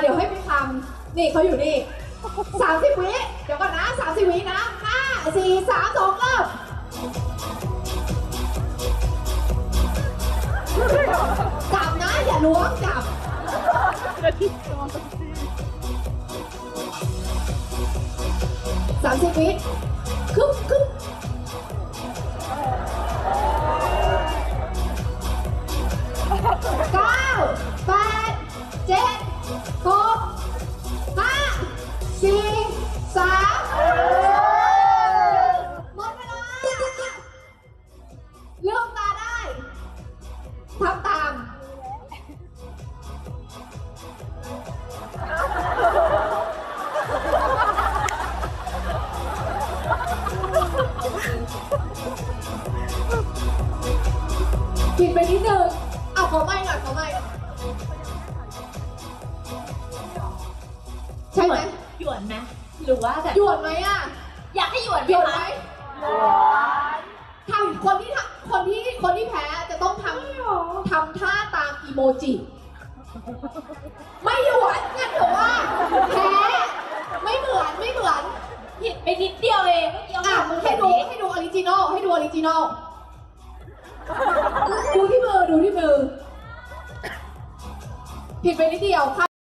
เดี๋ยวให้ไปทำนี่เขาอยู่นี่สามสิบวิเดี๋ยวก่อนนะสามสิบวินะห้าสี่สามสองเริ่มจับนะอย่าล้วงจับสามสิบวิคึบคึบ สี่สามหมดเวลาเลือกตาได้ทำตามผิดไปนิดนึงเอาขอไม่หน่อยขอไม่ใช่ไหม หยวนไหมหรือว่าแบบหยวนไหมอะอยากให้หยวนหยวนไหมคะทำคนที่ทำคนที่คนที่แพ้จะต้องทำทำท่าตามอีโมจิ ไม่หยวนงั้นถือว่าแพ้ไม่เหมือนไม่เหมือนผิดไปนิดเดียวเองเมื่อกี้อะเอามือให้ดูให้ดูออริจินอลให้ดูออริจินอลดูที่มือดูที่มือผิดไปนิดเดียวค่ะ